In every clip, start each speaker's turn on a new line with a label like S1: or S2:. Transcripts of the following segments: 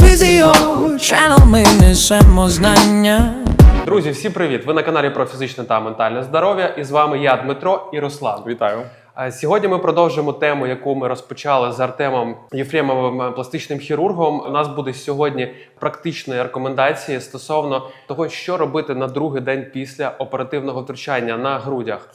S1: Фізіо, channel ми несемо знання.
S2: Друзі, всім привіт! Ви на каналі про фізичне та ментальне здоров'я. І з вами я, Дмитро і Руслан.
S3: Вітаю.
S2: Сьогодні ми продовжимо тему, яку ми розпочали з Артемом Єфремовим е, пластичним хірургом. У нас буде сьогодні практичні рекомендації стосовно того, що робити на другий день після оперативного втручання на грудях.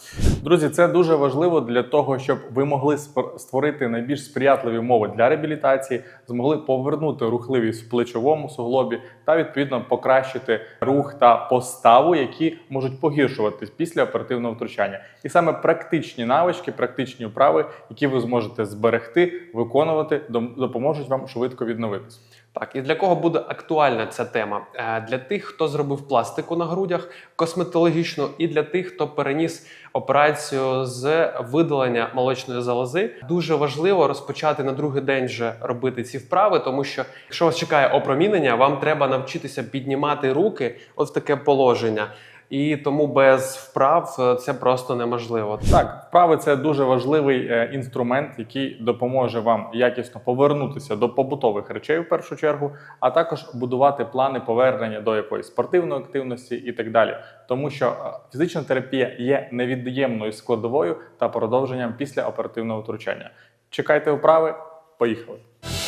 S3: Друзі, це дуже важливо для того, щоб ви могли створити найбільш сприятливі умови для реабілітації, змогли повернути рухливість в плечовому суглобі та відповідно покращити рух та поставу, які можуть погіршуватись після оперативного втручання. І саме практичні навички, практичні вправи, які ви зможете зберегти, виконувати, допоможуть вам швидко відновитись.
S2: Так, і для кого буде актуальна ця тема? Е, Для тих, хто зробив пластику на грудях косметологічну, і для тих, хто переніс операцію з видалення молочної залози. Дуже важливо розпочати на другий день вже робити ці вправи, тому що якщо вас чекає опромінення, вам треба навчитися піднімати руки от в таке положення. І тому без вправ е, це просто неможливо.
S3: Так, вправи це дуже важливий е, інструмент, який допоможе вам якісно повернутися до побутових речей в першу чергу, а також будувати плани повернення до якоїсь спортивної активності і так далі. Тому що е, фізична терапія є невід'ємною складовою та продовженням після оперативного втручання. Чекайте вправи, поїхали.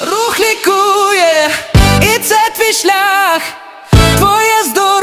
S1: Рух лікує, і це твій шлях, твоє здоров'я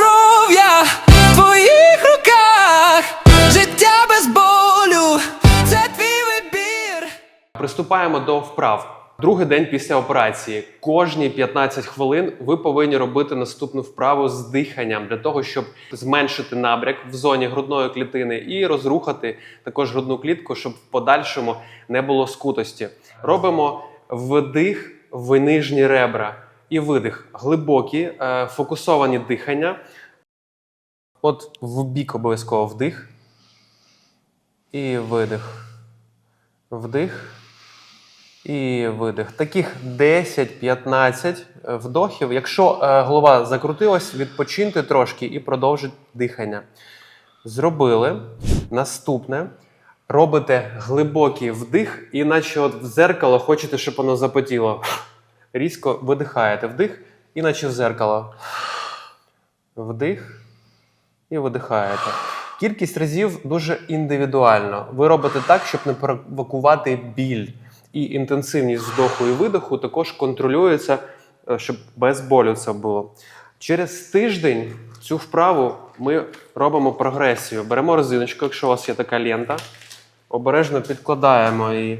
S2: Приступаємо до вправ. Другий день після операції. Кожні 15 хвилин ви повинні робити наступну вправу з диханням для того, щоб зменшити набряк в зоні грудної клітини і розрухати також грудну клітку, щоб в подальшому не було скутості. Робимо вдих в нижні ребра і видих. Глибокі, е, фокусовані дихання. От в бік обов'язково вдих і видих. Вдих і видих. Таких 10-15 вдохів. Якщо е, голова закрутилась, відпочиньте трошки і продовжіть дихання. Зробили. Наступне. Робите глибокий вдих, і наче от в дзеркало хочете, щоб воно запотіло. Різко видихаєте. Вдих, і наче в дзеркало. Вдих і видихаєте. Кількість разів дуже індивідуально. Ви робите так, щоб не провокувати біль. І інтенсивність вдоху і видоху також контролюється, е, щоб без болю це було. Через тиждень цю вправу ми робимо прогресію. Беремо резиночку, якщо у вас є така лента, обережно підкладаємо її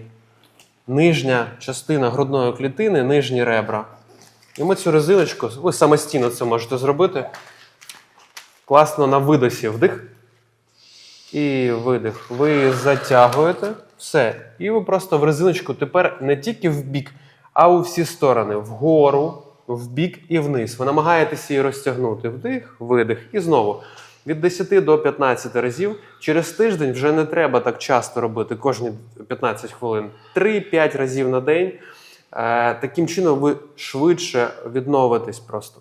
S2: нижня частина грудної клітини, нижні ребра. І ми цю резиночку, ви самостійно це можете зробити. Класно на видосі вдих. І видих. Ви затягуєте все. І ви просто в резиночку тепер не тільки в бік, а у всі сторони. Вгору, в бік і вниз. Ви намагаєтеся її розтягнути. Вдих, видих. І знову. Від 10 до 15 разів. Через тиждень вже не треба так часто робити, кожні 15 хвилин. 3-5 разів на день. Е, Таким чином ви швидше відновитесь просто.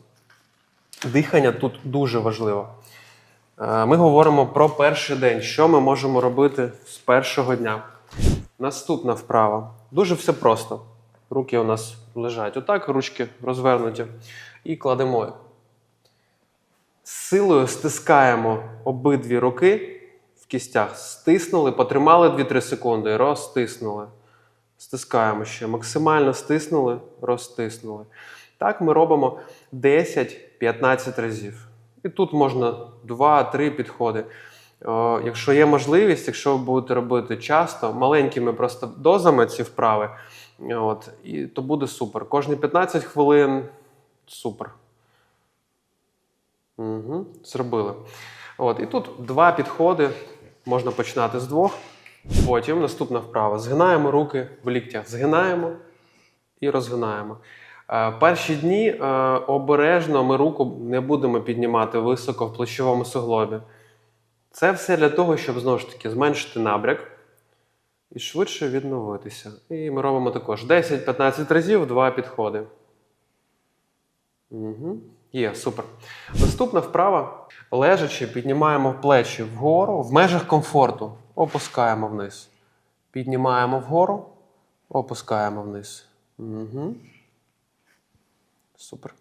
S2: Дихання тут дуже важливо. Е, Ми говоримо про перший день, що ми можемо робити з першого дня. Наступна вправа. Дуже все просто. Руки у нас лежать отак, ручки розвернуті. І кладемо. З силою стискаємо обидві руки в кістях. Стиснули, потримали 2-3 секунди, розтиснули. Стискаємо ще. Максимально стиснули, розтиснули. Так ми робимо 10-15 разів. І тут можна 2-3 підходи. Якщо є можливість, якщо ви будете робити часто, маленькими просто дозами ці вправи, от, і, то буде супер. Кожні 15 хвилин супер. Угу, зробили. От, і тут два підходи. Можна починати з двох. Потім наступна вправа. Згинаємо руки в ліктях. Згинаємо і розгинаємо. Е, Перші дні е, обережно ми руку не будемо піднімати високо в плечовому суглобі. Це все для того, щоб знову ж таки зменшити набряк і швидше відновитися. І ми робимо також 10-15 разів, два підходи. Угу. Є, супер. Наступна вправа. Лежачи, піднімаємо плечі вгору в межах комфорту. Опускаємо вниз. Піднімаємо вгору, опускаємо вниз. Угу. Супер.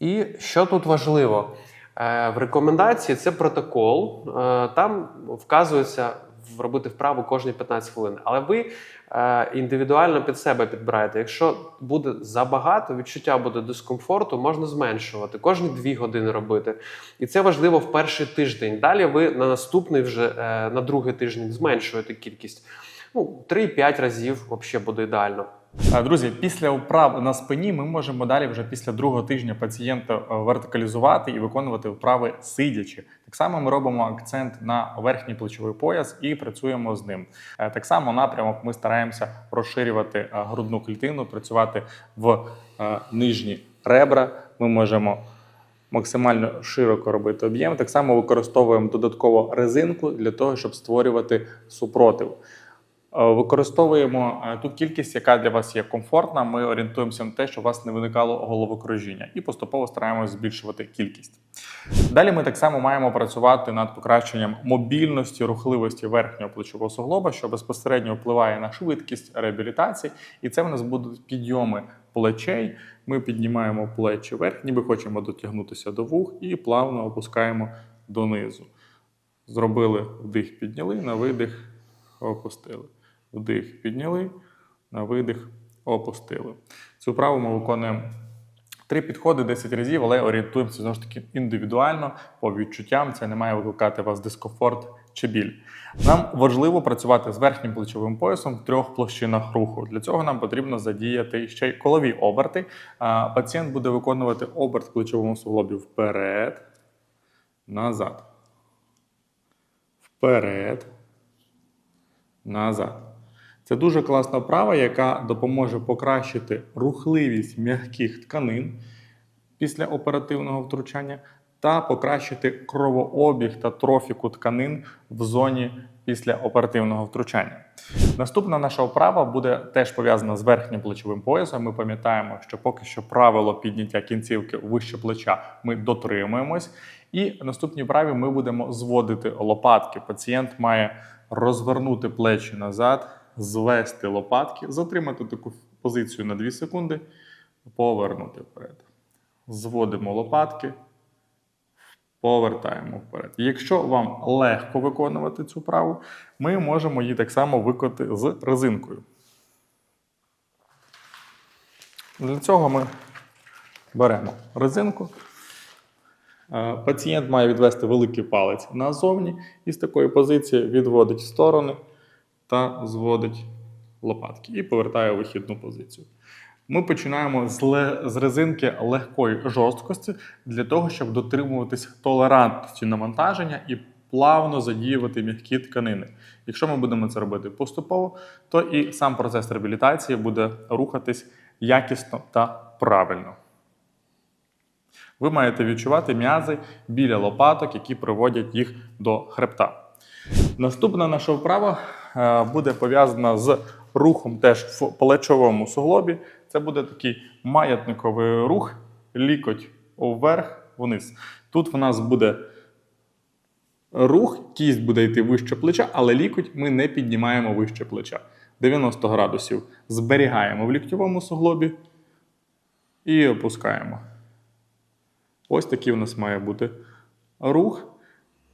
S2: І що тут важливо? Е, В рекомендації це протокол. Е, Там вказується робити вправу кожні 15 хвилин. Але ви е, індивідуально під себе підбираєте. Якщо буде забагато, відчуття буде дискомфорту, можна зменшувати. Кожні 2 години робити. І це важливо в перший тиждень. Далі ви на наступний вже на другий тиждень зменшуєте кількість. Ну, 3-5 разів взагалі буде ідеально.
S3: Друзі, після вправ на спині ми можемо далі вже після другого тижня пацієнта е, вертикалізувати і виконувати вправи сидячи. Так само ми робимо акцент на верхній плечовий пояс і працюємо з ним. Е, Так само напрямок ми стараємося розширювати е, грудну клітину, працювати в нижні ребра. Ми можемо максимально широко робити об'єм. Так само використовуємо додатково резинку для того, щоб створювати супротив. Е, Використовуємо е, ту кількість, яка для вас є комфортна. Ми орієнтуємося на те, щоб у вас не виникало головокружіння, і поступово стараємося збільшувати кількість. Далі ми так само маємо працювати над покращенням мобільності, рухливості верхнього плечового суглоба, що безпосередньо впливає на швидкість реабілітації. І це в нас будуть підйоми плечей. Ми піднімаємо плечі вверх, ніби хочемо дотягнутися до вух, і плавно опускаємо донизу. Зробили вдих, підняли, на видих опустили. Вдих, підняли, на видих опустили. Цю вправу ми виконуємо три підходи 10 разів, але орієнтуємося знову ж таки індивідуально по відчуттям. Це не має викликати вас дискомфорт чи біль. Нам важливо працювати з верхнім плечовим поясом в трьох площинах руху. Для цього нам потрібно задіяти ще й колові оберти. Пацієнт буде виконувати оберт плечовому суглобі вперед, назад. Вперед, назад. Це дуже класна вправа, яка допоможе покращити рухливість м'яких тканин після оперативного втручання та покращити кровообіг та трофіку тканин в зоні після оперативного втручання. Наступна наша вправа буде теж пов'язана з верхнім плечовим поясом. Ми пам'ятаємо, що поки що правило підняття кінцівки вище плеча ми дотримуємось. І в наступній вправі ми будемо зводити лопатки. Пацієнт має розвернути плечі назад, звести лопатки, затримати таку позицію на 2 секунди, повернути вперед. Зводимо лопатки, повертаємо вперед. Якщо вам легко виконувати цю вправу, ми можемо її так само виконати з резинкою. Для цього ми беремо резинку. Е, Пацієнт має відвести великий палець назовні і з такої позиції відводить сторони та зводить лопатки і повертає вихідну позицію. Ми починаємо з, з резинки легкої жорсткості для того, щоб дотримуватись толерантності навантаження і плавно задіювати м'які тканини. Якщо ми будемо це робити поступово, то і сам процес реабілітації буде рухатись якісно та правильно. Ви маєте відчувати м'язи біля лопаток, які приводять їх до хребта. Наступна наша вправа буде пов'язана з рухом теж в плечовому суглобі. Це буде такий маятниковий рух, лікоть вверх, вниз. Тут в нас буде рух, кість буде йти вище плеча, але лікоть ми не піднімаємо вище плеча. 90 градусів зберігаємо в ліктьовому суглобі і опускаємо. Ось такий у нас має бути рух.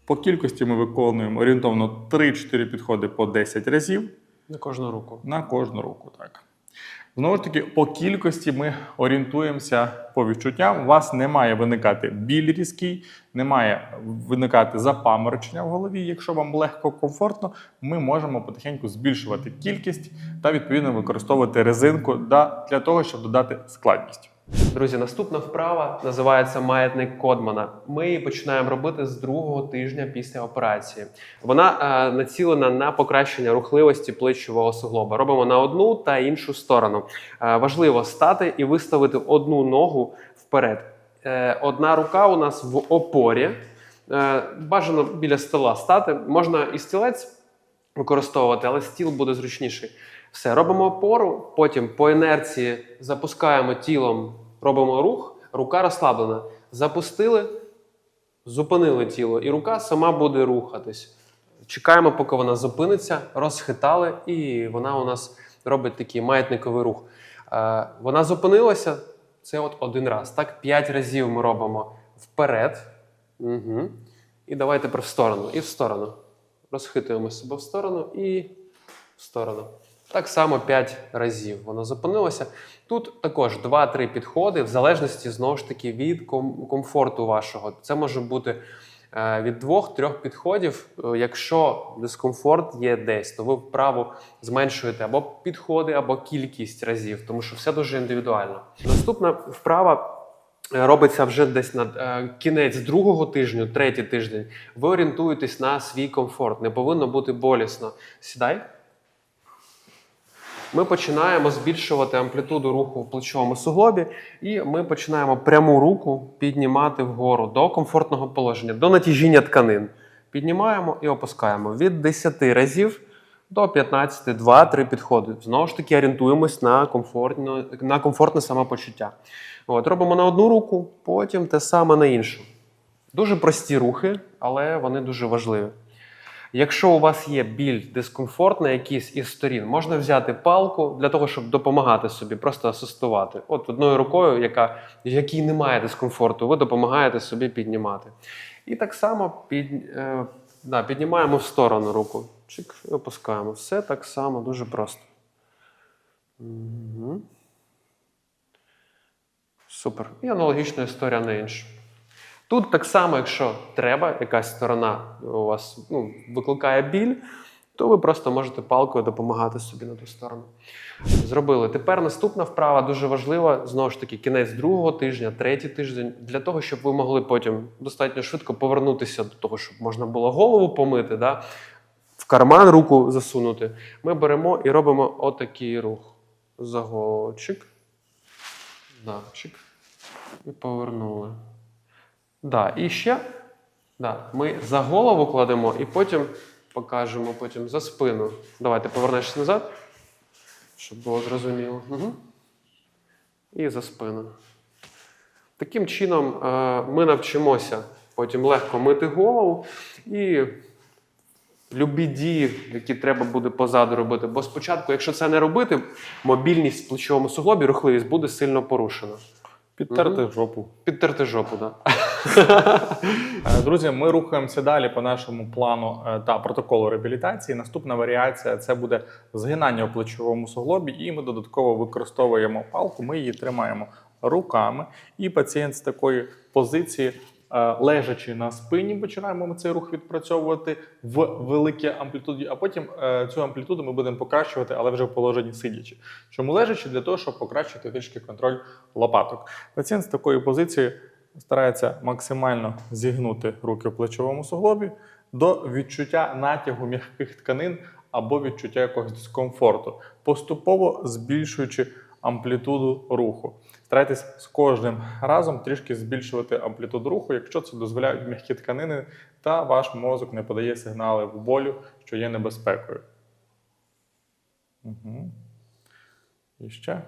S3: По кількості ми виконуємо орієнтовно 3-4 підходи по 10 разів
S2: На кожну руку.
S3: на кожну руку. Так. Знову ж таки, по кількості ми орієнтуємося по відчуттям. У вас не має виникати біль різкий, не має виникати запаморочення в голові. Якщо вам легко комфортно, ми можемо потихеньку збільшувати кількість та відповідно використовувати резинку для того, щоб додати складність.
S2: Друзі, наступна вправа називається маятник Кодмана. Ми її починаємо робити з другого тижня після операції. Вона е, націлена на покращення рухливості плечового суглоба. Робимо на одну та іншу сторону. Е, важливо стати і виставити одну ногу вперед. Е, одна рука у нас в опорі. Е, бажано біля стола стати. Можна і стілець використовувати, але стіл буде зручніший. Все, робимо опору, потім по інерції запускаємо тілом, робимо рух, рука розслаблена. Запустили, зупинили тіло, і рука сама буде рухатись. Чекаємо, поки вона зупиниться, розхитали, і вона у нас робить такий маятниковий рух. Е, Вона зупинилася, Це от один раз. Так, п'ять разів ми робимо вперед. Угу. І давай тепер в сторону. І в сторону. Розхитуємо себе в сторону і в сторону. Так само 5 разів воно зупинилося. Тут також 2-3 підходи, в залежності знову ж таки від комфорту вашого. Це може бути е, від 2-3 підходів. Е, Якщо дискомфорт є десь, то ви вправо зменшуєте або підходи, або кількість разів, тому що все дуже індивідуально. Наступна вправа. е, Робиться вже десь на кінець другого тижню, третій тиждень. Ви орієнтуєтесь на свій комфорт. Не повинно бути болісно. Сідай. Ми починаємо збільшувати амплітуду руху в плечовому суглобі, і ми починаємо пряму руку піднімати вгору до комфортного положення, до натяжіння тканин. Піднімаємо і опускаємо від 10 разів до 15, 2-3 підходи. Знову ж таки, орієнтуємось на комфортне, на комфортне самопочуття. От, робимо на одну руку, потім те саме на іншу. Дуже прості рухи, але вони дуже важливі. Якщо у вас є біль, дискомфорт на якійсь із сторін, можна взяти палку для того, щоб допомагати собі, просто асистувати. От одною рукою, яка, якій немає дискомфорту, ви допомагаєте собі піднімати. І так само під, е, да, піднімаємо в сторону руку. Чик, опускаємо. Все так само, дуже просто. Угу. Супер. І аналогічна історія на іншу. Тут так само, якщо треба, якась сторона у вас ну, викликає біль, то ви просто можете палкою допомагати собі на ту сторону. Зробили. Тепер наступна вправа дуже важлива. Знову ж таки, кінець другого тижня, третій тиждень, для того, щоб ви могли потім достатньо швидко повернутися до того, щоб можна було голову помити, да? в карман руку засунути. Ми беремо і робимо отакий рух. За голову. Чик. Да, чик. І повернули. Да, і ще да, ми за голову кладемо і потім покажемо потім за спину. Давайте повернешся назад, щоб було зрозуміло. Угу. І за спину. Таким чином е, ми навчимося потім легко мити голову і любі дії, які треба буде позаду робити. Бо спочатку, якщо це не робити, мобільність в плечовому суглобі, рухливість буде сильно порушена.
S3: Підтерти жопу.
S2: Підтерти жопу, так.
S3: Да. Друзі, ми рухаємося далі по нашому плану е, та протоколу реабілітації. Наступна варіація це буде згинання у плечовому суглобі, і ми додатково використовуємо палку. Ми її тримаємо руками, і пацієнт з такої позиції. Е, Лежачи на спині, починаємо ми цей рух відпрацьовувати в великій амплітуді, а потім е, цю амплітуду ми будемо покращувати, але вже в положенні сидячи. Чому лежачи? Для того, щоб покращити трішки контроль лопаток. Пацієнт з такої позиції старається максимально зігнути руки в плечовому суглобі до відчуття натягу м'яких тканин або відчуття якогось дискомфорту, поступово збільшуючи амплітуду руху. Старайтесь з кожним разом трішки збільшувати амплітуду руху, якщо це дозволяють м'які тканини, та ваш мозок не подає сигнали в болю, що є небезпекою. Угу. І ще.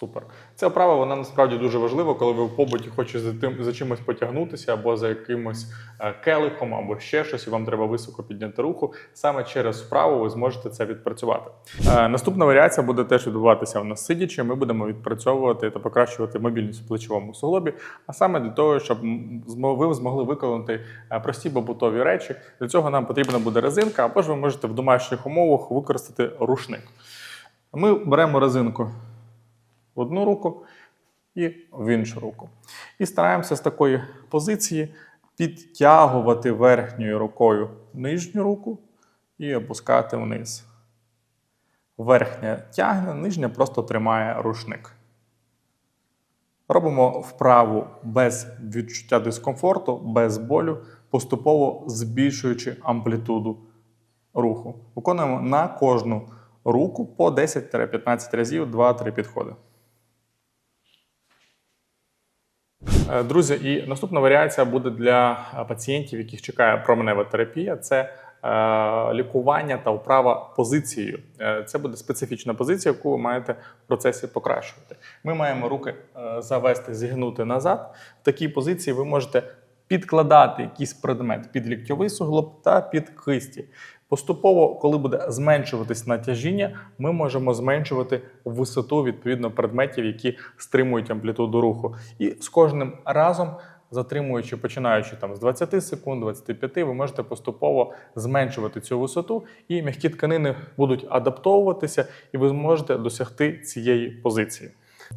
S3: Супер. Ця вправа вона насправді дуже важлива, коли ви в побуті хочете за тим за чимось потягнутися, або за якимось е, келихом, або ще щось, і вам треба високо підняти руху. Саме через вправу ви зможете це відпрацювати. Е, наступна варіація буде теж відбуватися в нас сидячи. Ми будемо відпрацьовувати та покращувати мобільність в плечовому суглобі, а саме для того, щоб ви змогли виконати е, прості побутові речі. Для цього нам потрібна буде резинка, або ж ви можете в домашніх умовах використати рушник. Ми беремо резинку одну руку і в іншу руку. І стараємося з такої позиції підтягувати верхньою рукою нижню руку і опускати вниз. Верхня тягне, нижня просто тримає рушник. Робимо вправу без відчуття дискомфорту, без болю, поступово збільшуючи амплітуду руху. Виконуємо на кожну руку по 10-15 разів, 2-3 підходи. Е, Друзі, і наступна варіація буде для е, пацієнтів, яких чекає променева терапія. Це е, лікування та вправа позицією. Е, Це буде специфічна позиція, яку ви маєте в процесі покращувати. Ми маємо руки е, завести, зігнути назад. В такій позиції ви можете підкладати якийсь предмет під ліктьовий суглоб та під кисті. Поступово, коли буде зменшуватись натяжіння, ми можемо зменшувати висоту відповідно предметів, які стримують амплітуду руху. І з кожним разом, затримуючи, починаючи там з 20 секунд, 25, ви можете поступово зменшувати цю висоту, і м'які тканини будуть адаптовуватися, і ви зможете досягти цієї позиції.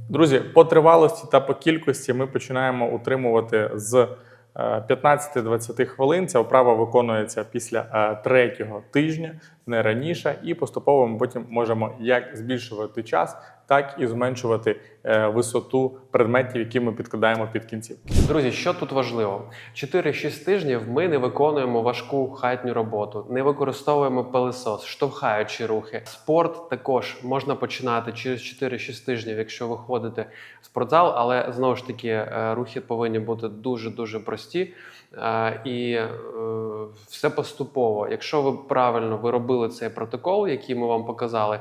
S3: Друзі, по тривалості та по кількості ми починаємо утримувати з 15-20 хвилин. Ця вправа виконується після е, третього тижня, не раніше, і поступово ми потім можемо як збільшувати час, так і зменшувати е, висоту предметів, які ми підкладаємо під кінцівки.
S2: Друзі, що тут важливо? 4-6 тижнів ми не виконуємо важку хатню роботу, не використовуємо пилесос, штовхаючі рухи. Спорт також можна починати через 4-6 тижнів, якщо ви ходите в спортзал, але знову ж таки е, рухи повинні бути дуже дуже прості. Е, І все поступово. Якщо ви правильно ви робили цей протокол, який ми вам показали,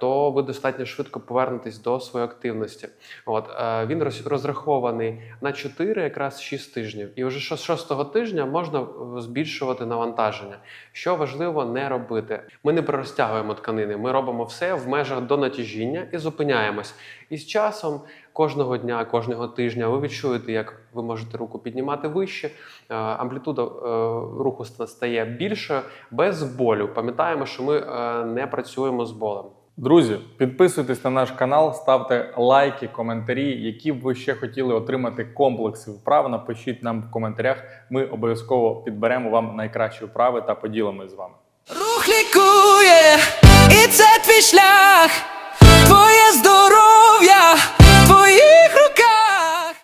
S2: то ви достатньо швидко повернетесь до своєї активності. От він роз- розрахований на 4, якраз 6 тижнів, і вже з 6 тижня можна е, збільшувати навантаження. Що важливо не робити. Ми не пророзтягуємо тканини, ми робимо все в межах до натяжіння і зупиняємось. І з часом кожного дня, кожного тижня ви відчуєте, як ви можете руку піднімати вище, е, амплітуда е, руху стає більшою без болю. Пам'ятаємо, що ми е, не працюємо з болем.
S3: Друзі, підписуйтесь на наш канал, ставте лайки, коментарі, які б ви ще хотіли отримати комплекси вправ. Напишіть нам в коментарях. Ми обов'язково підберемо вам найкращі вправи та поділимось з вами.
S1: Рух лікує, і це твій шлях, твоє здоров'я, yeah.